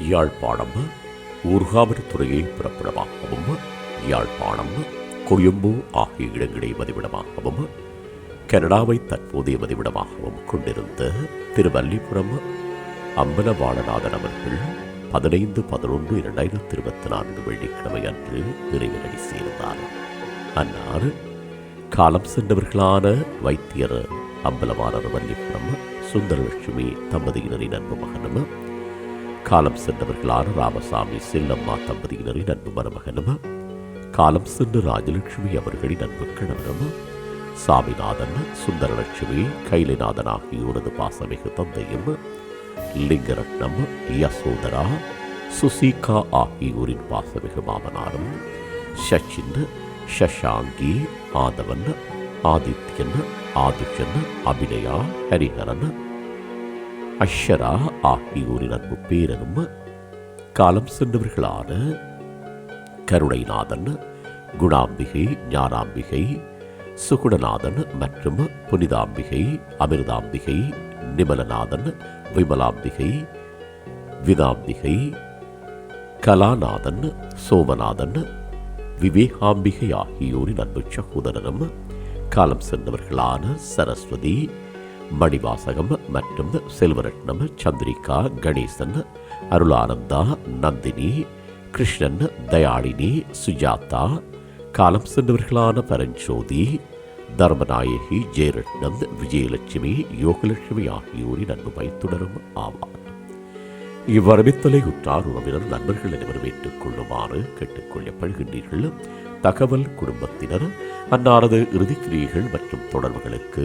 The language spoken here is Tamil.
யாழ்ப்பாணம் ஊர்காவல்துறையை பிறப்பிடமாகவும் யாழ்ப்பாணம் கொழும்பு ஆகிய இடங்களை வதிவிடமாகவும் கனடாவை தற்போதைய வதிவிடமாகவும் கொண்டிருந்த திருவல்லிபுரம் அம்பலவாணநாதன் அவர்கள் பதினைந்து பதினொன்று இரண்டாயிரத்தி இருபத்தி நான்கு வெள்ளிக்கிழமை அன்று இறைவனடி சேர்ந்தார். அன்னார் காலம் சென்றவர்களான வைத்தியர் அம்பலவாணர் வல்லிபுரம் சுந்தரலட்சுமி தம்பதியினரின் அன்பு மகனும் காலம் சென்றவர்களான ராமசாமி செல்லம்மா தம்பதியினரின் அன்பு மருமகனுமா? காலம் சென்ற ராஜலட்சுமி அவர்களின் அன்பு கணவனுமா? சாமிநாதன் சுந்தரலட்சுமி கைலைநாதன் ஆகியோரது பாசமிகு தந்தையும்? லிங்கரட்னம் யசோதரா சுசீகா ஆகியோரின் பாசமிகு மாமனாரும் சச்சின் சஷாங்கி ஆதவன் ஆதித்யன் ஆதிஷன் அபிநயா ஹரிஹரன் அஷரா ஆகியோரின் அன்பு பேரனும் காலம் சென்றவர்களான கருணைநாதன் குணாம்பிகை ஞானாம்பிகை சுகுணநாதன் மற்றும் புனிதாம்பிகை அமிர்தாம்பிகை நிமலநாதன் விமலாம்பிகை விதாம்பிகை கலாநாதன் சோமநாதன் விவேகாம்பிகை ஆகியோரின் அன்பு சகோதரரும் காலம் சென்றவர்களான சரஸ்வதி மணிவாசகம் மற்றும் செல்வரட்னம் சந்திரிகா கணேசன் அருளானந்தா நந்தினி கிருஷ்ணன் தயாளினி சுஜாதா காலம் சென்றவர்களான பரஞ்சோதி தர்மநாயகி ஜெயரட்னம் விஜயலட்சுமி யோகலட்சுமி ஆகியோரின் அன்பு தொடரும் ஆவார். இவ்வரவித்தலை உற்றார் உறவினர் நண்பர்கள் அனைவரும் ஏற்றுக் கொள்ளுமாறு கேட்டுக்கொள்ளப்படுகின்றீர்கள். தகவல் குடும்பத்தினர் அன்னாரது இறுதிக்கிரியைகள் மற்றும் தொடர்புகளுக்கு